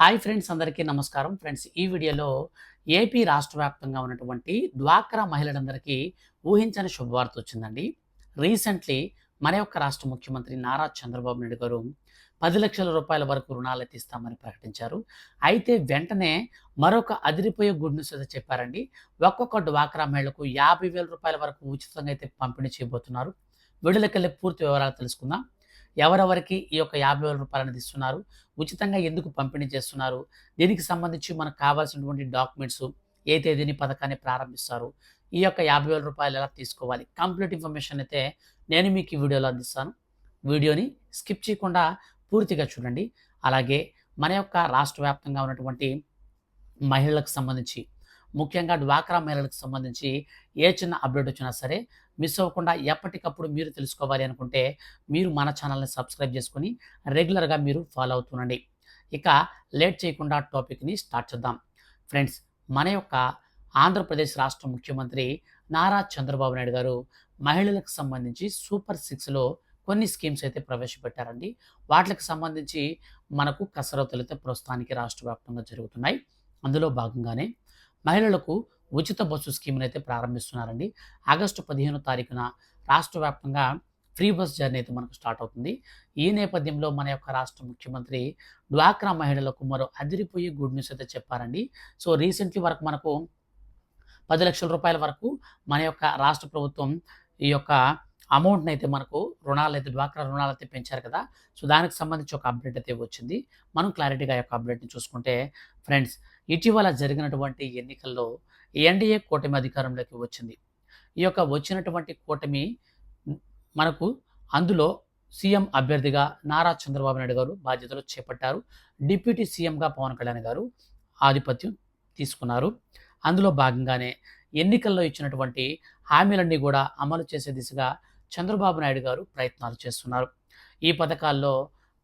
Hi friends అందరికీ నమస్కారం. Friends ఈ వీడియోలో ఏపీ రాష్ట్ర వ్యాప్తంగా ఉన్నటువంటి డ్వాక్రా మహిళలందరికీ ఊహించని శుభవార్త వచ్చిందండి. రీసెంట్లీ మన యొక్క రాష్ట్ర ముఖ్యమంత్రి నారా చంద్రబాబు నాయుడు గారు పది లక్షల రూపాయల వరకు రుణాలు తీస్తామని ప్రకటించారు. అయితే వెంటనే మరొక అదిరిపోయే గుడ్ న్యూస్ అయితే చెప్పారండి. ఒక్కొక్క డ్వాక్రా మహిళలకు యాభై వేల రూపాయల వరకు ఉచితంగా అయితే పంపిణీ చేయబోతున్నారు. వీడియోలకెళ్ళి పూర్తి వివరాలు తెలుసుకుందాం. ఎవరెవరికి ఈ యొక్క యాభై వేల రూపాయలు ఇస్తున్నారు? ఉచితంగా ఎందుకు పంపిణీ చేస్తున్నారు? దీనికి సంబంధించి మనకు కావాల్సినటువంటి డాక్యుమెంట్స్ ఏ తేదీని పథకాన్ని ప్రారంభిస్తారు? ఈ యొక్క యాభై వేల రూపాయలు ఎలా తీసుకోవాలి? కంప్లీట్ ఇన్ఫర్మేషన్ అయితే నేను మీకు ఈ వీడియోలో అందిస్తాను. వీడియోని స్కిప్ చేయకుండా పూర్తిగా చూడండి. అలాగే మన యొక్క రాష్ట్ర వ్యాప్తంగా ఉన్నటువంటి మహిళలకు సంబంధించి ముఖ్యంగా డ్వాక్రా మహిళలకు సంబంధించి ఏ చిన్న అప్డేట్ వచ్చినా సరే మిస్ అవ్వకుండా ఎప్పటికప్పుడు మీరు తెలుసుకోవాలి అనుకుంటే మీరు మన ఛానల్ని సబ్స్క్రైబ్ చేసుకుని రెగ్యులర్గా మీరు ఫాలో అవుతుండండి ఇక లేట్ చేయకుండా టాపిక్ని స్టార్ట్ చేద్దాం. ఫ్రెండ్స్ మన యొక్క ఆంధ్రప్రదేశ్ రాష్ట్ర ముఖ్యమంత్రి నారా చంద్రబాబు నాయుడు గారు మహిళలకు సంబంధించి సూపర్ సిక్స్లో కొన్ని స్కీమ్స్ అయితే ప్రవేశపెట్టారండి. వాటికి సంబంధించి మనకు కసరత్తులు అయితే ప్రస్తుతానికి రాష్ట్ర వ్యాప్తంగా జరుగుతున్నాయి. అందులో భాగంగానే మహిళలకు ఉచిత బస్సు స్కీమ్ని అయితే ప్రారంభిస్తున్నారండి. ఆగస్టు పదిహేను తారీఖున రాష్ట్ర వ్యాప్తంగా ఫ్రీ బస్ జర్నీ అయితే మనకు స్టార్ట్ అవుతుంది. ఈ నేపథ్యంలో మన యొక్క రాష్ట్ర ముఖ్యమంత్రి డ్వాక్రా మహిళలకు మరో అదిరిపోయే గుడ్ న్యూస్ అయితే చెప్పారండి. సో రీసెంట్లీ వరకు మనకు పది లక్షల రూపాయల వరకు మన యొక్క రాష్ట్ర ప్రభుత్వం ఈ యొక్క అమౌంట్ని అయితే మనకు రుణాలు అయితే డ్వాక్రా రుణాలు అయితే పెంచారు కదా. సో దానికి సంబంధించి ఒక అప్డేట్ అయితే వచ్చింది. మనం క్లారిటీగా యొక్క అప్డేట్ని చూసుకుంటే ఫ్రెండ్స్ ఇటీవల జరిగినటువంటి ఎన్నికల్లో ఎన్డీఏ కూటమి అధికారంలోకి వచ్చింది. ఈ యొక్క వచ్చినటువంటి కూటమి మనకు అందులో సీఎం అభ్యర్థిగా నారా చంద్రబాబు నాయుడు గారు బాధ్యతలు చేపట్టారు. డిప్యూటీ సీఎంగా పవన్ కళ్యాణ్ గారు ఆధిపత్యం తీసుకున్నారు. అందులో భాగంగానే ఎన్నికల్లో ఇచ్చినటువంటి హామీలన్నీ కూడా అమలు చేసే దిశగా చంద్రబాబు నాయుడు గారు ప్రయత్నాలు చేస్తున్నారు. ఈ పథకాల్లో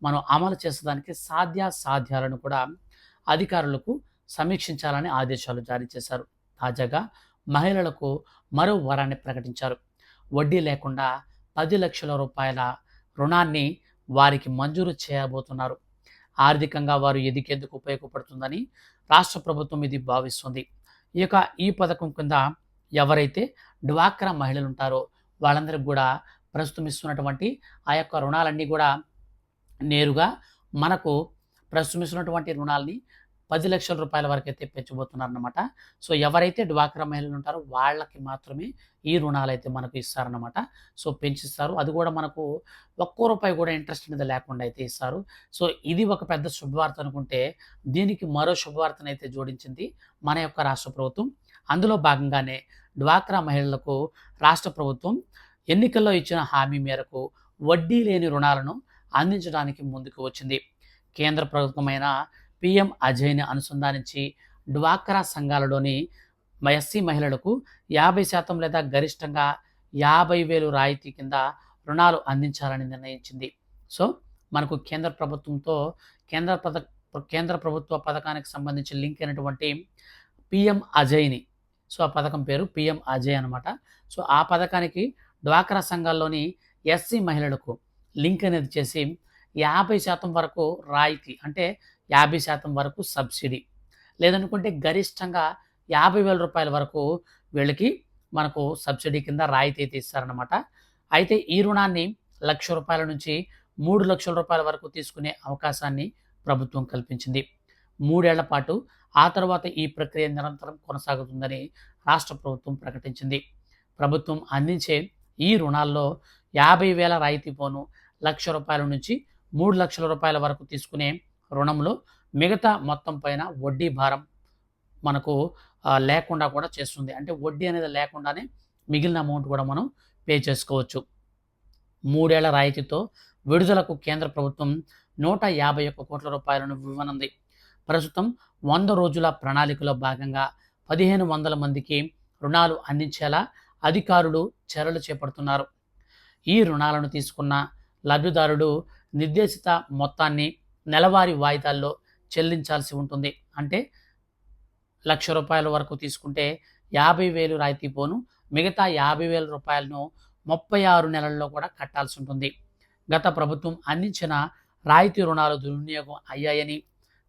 మనం అమలు చేసేదానికి సాధ్యాసాధ్యాలను కూడా అధికారులకు సమీక్షించాలని ఆదేశాలు జారీ చేశారు. తాజాగా మహిళలకు మరో వరాన్ని ప్రకటించారు. వడ్డీ లేకుండా పది లక్షల రూపాయల రుణాన్ని వారికి మంజూరు చేయబోతున్నారు. ఆర్థికంగా వారు ఎదికేందుకు ఉపయోగపడుతుందని రాష్ట్ర ప్రభుత్వం ఇది భావిస్తుంది. ఈ యొక్క ఈ పథకం కింద ఎవరైతే డ్వాక్రా మహిళలు ఉంటారో వాళ్ళందరికీ కూడా ప్రస్తుతం ఇస్తున్నటువంటి ఆ యొక్క రుణాలన్నీ కూడా నేరుగా మనకు ప్రస్తుతం ఇస్తున్నటువంటి రుణాలని పది లక్షల రూపాయల వరకు అయితే పెంచబోతున్నారన్నమాట. సో ఎవరైతే డ్వాక్రా మహిళలు ఉంటారో వాళ్ళకి మాత్రమే ఈ రుణాలు అయితే మనకు ఇస్తారన్నమాట. సో పెంచిస్తారు. అది కూడా మనకు ఒక్కో రూపాయి కూడా ఇంట్రెస్ట్ మీద లేకుండా అయితే ఇస్తారు. సో ఇది ఒక పెద్ద శుభవార్త అనుకుంటే దీనికి మరో శుభవార్తను అయితే జోడించింది మన యొక్క రాష్ట్ర ప్రభుత్వం. అందులో భాగంగానే డ్వాక్రా మహిళలకు రాష్ట్ర ప్రభుత్వం ఎన్నికల్లో ఇచ్చిన హామీ మేరకు వడ్డీ లేని రుణాలను అందించడానికి ముందుకు వచ్చింది. కేంద్ర ప్రభుత్వమైన పిఎం అజయ్ని అనుసంధానించి డ్వాక్రా సంఘాలలోని ఎస్సీ మహిళలకు యాభై శాతం లేదా గరిష్టంగా యాభై వేలు రాయితీ కింద రుణాలు అందించాలని నిర్ణయించింది. సో మనకు కేంద్ర ప్రభుత్వంతో కేంద్ర పథ కేంద్ర ప్రభుత్వ పథకానికి సంబంధించి లింక్ అయినటువంటి పిఎం అజయ్ని సో ఆ పథకం పేరు పిఎం అజయ్ అనమాట సో ఆ పథకానికి డ్వాక్రా సంఘాల్లోని ఎస్సీ మహిళలకు లింక్ అనేది చేసి యాభై శాతం వరకు రాయితీ అంటే యాభై శాతం వరకు సబ్సిడీ. లేదనుకుంటే గరిష్టంగా యాభై వేల రూపాయల వరకు వీళ్ళకి మనకు సబ్సిడీ కింద రాయితీ అయితే ఇస్తారనమాట అయితే ఈ రుణాన్ని లక్ష రూపాయల నుంచి మూడు లక్షల రూపాయల వరకు తీసుకునే అవకాశాన్ని ప్రభుత్వం కల్పించింది. మూడేళ్ళ పాటు ఆ తర్వాత ఈ ప్రక్రియ నిరంతరం కొనసాగుతుందని రాష్ట్ర ప్రభుత్వం ప్రకటించింది. ప్రభుత్వం అందించే ఈ రుణాల్లో యాభై వేల రాయితీ పోను లక్ష రూపాయల నుంచి మూడు లక్షల రూపాయల వరకు తీసుకునే రుణంలో మిగతా మొత్తం పైన వడ్డీ భారం మనకు లేకుండా కూడా చేస్తుంది. అంటే వడ్డీ అనేది లేకుండానే మిగిలిన అమౌంట్ కూడా మనం పే చేసుకోవచ్చు. మూడేళ్ళ రాయితీతో విడుదలకు కేంద్ర ప్రభుత్వం నూట యాభై ఒక్క కోట్ల రూపాయలను ఇవ్వనుంది ప్రస్తుతం వంద రోజుల ప్రణాళికలో భాగంగా పదిహేను వందల మందికి రుణాలు అందించేలా అధికారులు చర్యలు చేపడుతున్నారు. ఈ రుణాలను తీసుకున్న లబ్ధిదారుడు నిర్దేశిత మొత్తాన్ని నెలవారీ వాయిదాల్లో చెల్లించాల్సి ఉంటుంది. అంటే లక్ష రూపాయల వరకు తీసుకుంటే యాభై వేలు రాయితీ పోను మిగతా యాభై వేల రూపాయలను ముప్పై ఆరు నెలల్లో కూడా కట్టాల్సి ఉంటుంది. గత ప్రభుత్వం అందించిన రాయితీ రుణాలు దుర్వినియోగం అయ్యాయని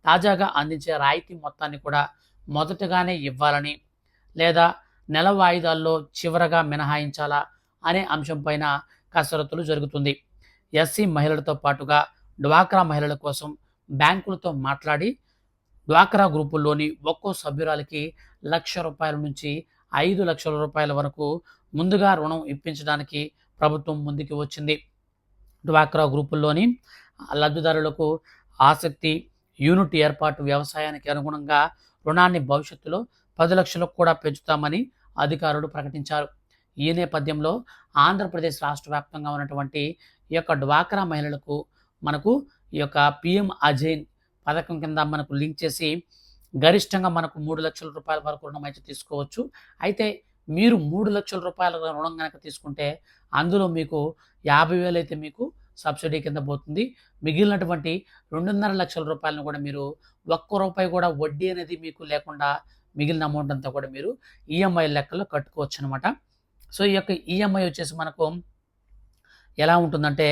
తాజాగా అందించే రాయితీ మొత్తాన్ని కూడా మొదటగానే ఇవ్వాలని లేదా నెల వాయిదాల్లో చివరగా మినహాయించాలా అనే అంశంపైన కసరత్తులు జరుగుతుంది. ఎస్సీ మహిళలతో పాటుగా డ్వాక్రా మహిళల కోసం బ్యాంకులతో మాట్లాడి డ్వాక్రా గ్రూపుల్లోని ఒక్కో సభ్యురాలకి లక్ష రూపాయల నుంచి ఐదు లక్షల రూపాయల వరకు ముందుగా రుణం ఇప్పించడానికి ప్రభుత్వం ముందుకు వచ్చింది. డ్వాక్రా గ్రూపుల్లోని లబ్ధిదారులకు ఆసక్తి యూనిట్ ఏర్పాటు వ్యవసాయానికి అనుగుణంగా రుణాన్ని భవిష్యత్తులో పది లక్షలకు కూడా పెంచుతామని అధికారులు ప్రకటించారు. ఈ నేపథ్యంలో ఆంధ్రప్రదేశ్ రాష్ట్ర వ్యాప్తంగా ఉన్నటువంటి ఈ యొక్క డ్వాక్రా మహిళలకు మనకు ఈ యొక్క పిఎం అజైన్ పథకం కింద మనకు లింక్ చేసి గరిష్టంగా మనకు మూడు లక్షల రూపాయల వరకు రుణం అయితే తీసుకోవచ్చు. అయితే మీరు మూడు లక్షల రూపాయల రుణం కనుక తీసుకుంటే అందులో మీకు యాభై వేలు అయితే మీకు సబ్సిడీ కింద పోతుంది. మిగిలినటువంటి రెండున్నర లక్షల రూపాయలను కూడా మీరు ఒక్క రూపాయి కూడా వడ్డీ అనేది మీకు లేకుండా మిగిలిన అమౌంట్ అంతా కూడా మీరు ఈఎంఐ లెక్కలో కట్టుకోవచ్చు అనమాట సో ఈ యొక్క ఈఎంఐ వచ్చేసి మనకు ఎలా ఉంటుందంటే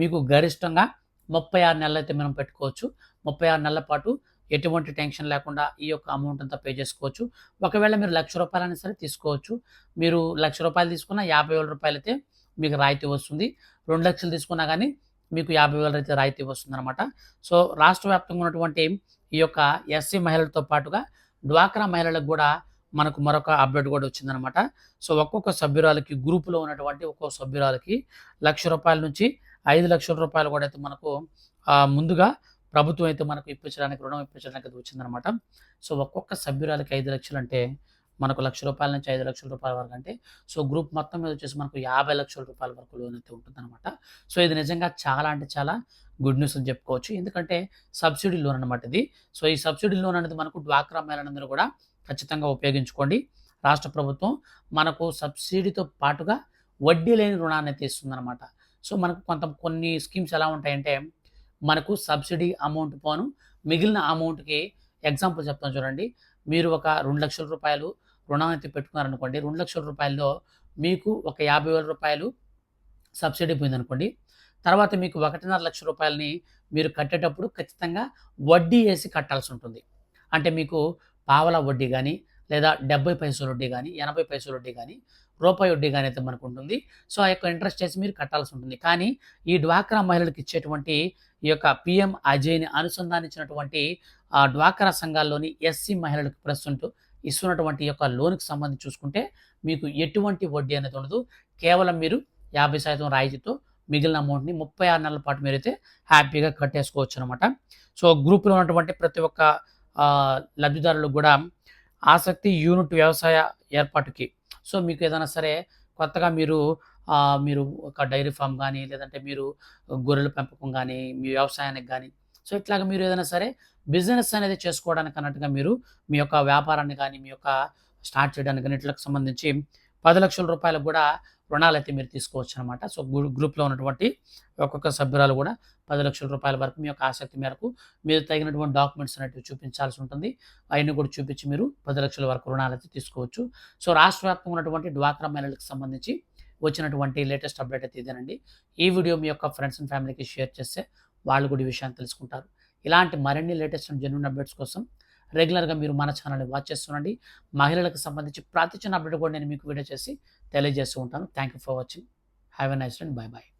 మీకు గరిష్టంగా ముప్పై ఆరు నెలలు అయితే మనం పెట్టుకోవచ్చు. ముప్పై ఆరు నెలల పాటు ఎటువంటి టెన్షన్ లేకుండా ఈ యొక్క అమౌంట్ అంతా పే చేసుకోవచ్చు. ఒకవేళ మీరు లక్ష రూపాయలైనా సరే తీసుకోవచ్చు. మీరు లక్ష రూపాయలు తీసుకున్న యాభై వేల రూపాయలు అయితే మీకు రాయితీ వస్తుంది. రెండు లక్షలు తీసుకున్నా కానీ మీకు యాభై వేల అయితే రాయితీ వస్తుంది అనమాట సో రాష్ట్ర వ్యాప్తంగా ఉన్నటువంటి ఈ యొక్క ఎస్సీ మహిళలతో పాటుగా డ్వాక్రా మహిళలకు కూడా మనకు మరొక అప్డేట్ కూడా వచ్చిందనమాట సో ఒక్కొక్క సభ్యురాలకి గ్రూపులో ఉన్నటువంటి ఒక్కొక్క సభ్యురాలకి లక్ష రూపాయల నుంచి ఐదు లక్షల రూపాయలు కూడా అయితే మనకు ముందుగా ప్రభుత్వం అయితే మనకు ఇప్పించడానికి రుణం ఇప్పించడానికి అయితే వచ్చిందనమాట సో ఒక్కొక్క సభ్యురాలకి ఐదు లక్షలు అంటే మనకు లక్ష రూపాయల నుంచి ఐదు లక్షల రూపాయల వరకు అంటే సో గ్రూప్ మొత్తం మీద వచ్చేసి మనకు యాభై లక్షల రూపాయల వరకు లోన్ అయితే ఉంటుందన్నమాట. సో ఇది నిజంగా చాలా అంటే చాలా గుడ్ న్యూస్ అని చెప్పుకోవచ్చు. ఎందుకంటే సబ్సిడీ లోన్ అనమాట ఇది. సో ఈ సబ్సిడీ లోన్ అనేది మనకు డ్వాక్రా మహిళలందరూ కూడా ఖచ్చితంగా ఉపయోగించుకోండి. రాష్ట్ర ప్రభుత్వం మనకు సబ్సిడీతో పాటుగా వడ్డీ లేని రుణాన్ని అయితే ఇస్తుందన్నమాట. సో మనకు కొంత కొన్ని స్కీమ్స్ ఎలా ఉంటాయంటే మనకు సబ్సిడీ అమౌంట్ పోను మిగిలిన అమౌంట్కి ఎగ్జాంపుల్ చెప్తాను చూడండి. మీరు ఒక రెండు లక్షల రూపాయలు రుణం అయితే పెట్టుకున్నారనుకోండి రెండు లక్షల రూపాయల్లో మీకు ఒక యాభై వేల రూపాయలు సబ్సిడీ పోయిందనుకోండి తర్వాత మీకు ఒకటిన్నర లక్ష రూపాయలని మీరు కట్టేటప్పుడు ఖచ్చితంగా వడ్డీ వేసి కట్టాల్సి ఉంటుంది. అంటే మీకు పావల వడ్డీ కానీ లేదా డెబ్బై పైసల వడ్డీ కానీ ఎనభై పైసల వడ్డీ కానీ రూపాయి వడ్డీ కానీ అయితే మనకు ఉంటుంది. సో ఆ యొక్క ఇంట్రెస్ట్ చేసి మీరు కట్టాల్సి ఉంటుంది. కానీ ఈ డ్వాక్రా మహిళలకు ఇచ్చేటువంటి ఈ యొక్క పిఎం అజయ్ని అనుసంధానించినటువంటి ఆ డ్వాక్రా సంఘాల్లోని ఎస్సీ మహిళలకు ప్రస్తుతం ఇస్తున్నటువంటి యొక్క లోన్కి సంబంధించి చూసుకుంటే మీకు ఎటువంటి వడ్డీ అనేది ఉండదు. కేవలం మీరు యాభై శాతం రాయితీతో మిగిలిన అమౌంట్ని ముప్పై ఆరు నెలల పాటు మీరైతే హ్యాపీగా కట్టేసుకోవచ్చు అనమాట సో గ్రూప్లో ఉన్నటువంటి ప్రతి ఒక్క లబ్ధిదారులకు కూడా ఆసక్తి యూనిట్ వ్యవసాయ ఏర్పాటుకి. సో మీకు ఏదైనా సరే కొత్తగా మీరు మీరు ఒక డైరీ ఫామ్ కానీ లేదంటే మీరు గొర్రెల పెంపకం కానీ మీ వ్యవసాయానికి కానీ సో ఇట్లాగా మీరు ఏదైనా సరే బిజినెస్ అనేది చేసుకోవడానికి అన్నట్టుగా మీరు మీ యొక్క వ్యాపారాన్ని కానీ మీ యొక్క స్టార్ట్ చేయడానికి కానీ ఇట్లకు సంబంధించి పది లక్షల రూపాయలకు కూడా రుణాలు అయితే మీరు తీసుకోవచ్చు అనమాట సో గ్రూప్లో ఉన్నటువంటి ఒక్కొక్క సభ్యురాలు కూడా పది లక్షల రూపాయల వరకు మీ యొక్క ఆసక్తి మేరకు మీరు తగినటువంటి డాక్యుమెంట్స్ అనేవి చూపించాల్సి ఉంటుంది. అవన్నీ కూడా చూపించి మీరు పది లక్షల వరకు రుణాలు అయితే తీసుకోవచ్చు. సో రాష్ట్ర వ్యాప్తంగా ఉన్నటువంటి డ్వాక్రా మహిళలకు సంబంధించి వచ్చినటువంటి లేటెస్ట్ అప్డేట్ అయితే ఇదేనండి. ఈ వీడియో మీ యొక్క ఫ్రెండ్స్ అండ్ ఫ్యామిలీకి షేర్ చేస్తే వాళ్ళు కూడా ఈ విషయాన్ని తెలుసుకుంటారు. ఇలాంటి మరిన్ని లేటెస్ట్ అండ్ జెన్యున్ అప్డేట్స్ కోసం రెగ్యులర్గా మీరు మన ఛానల్ని వాచ్ చేస్తుండండి మహిళలకు సంబంధించి ప్రతి చిన్న అప్డేట్ కూడా నేను మీకు వీడియో చేసి తెలియజేస్తూ ఉంటాను. Thank you for watching have a nice and bye bye